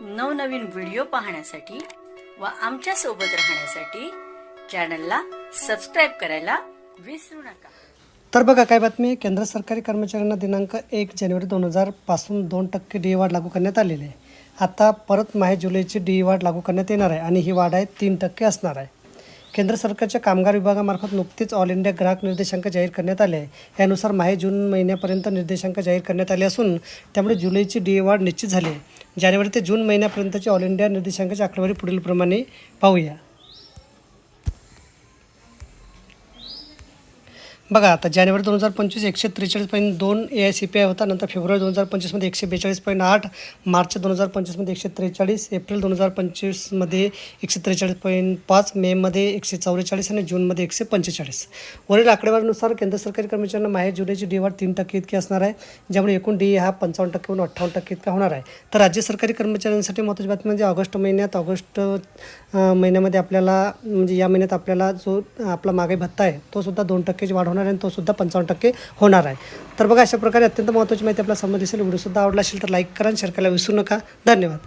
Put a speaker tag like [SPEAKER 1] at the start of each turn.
[SPEAKER 1] नवनवीन व्हिडिओ पाहण्यासाठी व आमच्यासोबत राहण्यासाठी चॅनलला सबस्क्राईब करायला विसरू नका.
[SPEAKER 2] तर बघा काय बातमी? केंद्र सरकारी कर्मचाऱ्यांना दिनांक एक जानेवारी दोन हजारपासून दोन टक्के डी वाढ लागू करण्यात आलेली आहे. आता परत माहे जुलैची डी वाढ लागू करण्यात येणार आहे आणि ही वाढ आहे तीन टक्के असणार आहे. केंद्र सरकारच्या कामगार विभागामार्फत नुकतीच ऑल इंडिया ग्राहक निर्देशांक जाहीर करण्यात आले आहे. यानुसार माहे जून महिन्यापर्यंत निर्देशांक जाहीर करण्यात आले असून त्यामुळे जुलैची डी वाढ निश्चित झाली आहे. जानेवारी ते जून महिन्यापर्यंतची ऑल इंडिया निर्देशांकाची आकडेवारी पुढीलप्रमाणे पाहूया. बघा आता जानेवारी दोन हजार पंचवीस एकशे त्रेचाळीस पॉईंट दोन A I C P I होता नंतर फेब्रुवारी दोन हजार पंचवीसमध्ये एकशे बेचाळीस पॉईंट आठ मार्च दोन हजार पंचवीसमध्ये एकशे त्रेचाळीस एप्रिल दोन हजार पंचवीसमध्ये एकशे त्रेचाळीस पॉईंट पाच मेमध्ये एकशे चौवेचाळीस आणि जूनमध्ये एकशे पंचेचाळीस. वरील आकडेवारीनुसार केंद्र सरकारी कर्मचाऱ्यांना माहे जुलैची डी वाढ तीन टक्के इतकी असणार आहे ज्यामुळे एकूण डी हा पंचावन्न टक्केहून अठ्ठावन्न टक्के इतका होणार आहे. तर राज्य सरकारी कर्मचाऱ्यांसाठी महत्त्वाची बातमी म्हणजे ऑगस्ट महिन्यात ऑगस्ट महिन्यामध्ये आपल्याला म्हणजे या महिन्यात आपल्याला जो आपला मागे भत्ता आहे तो सुद्धा दोन टक्केची वाढ होणार होणार आहे तो सुद्धा पंचावन्न टक्के होणार आहे. तर बघा अशा प्रकारे अत्यंत महत्त्वाची माहिती आपल्या समजली असेल व्हिडिओसुद्धा आवडला असेल तर लाईक करा शेअर करायला विसरू नका. धन्यवाद.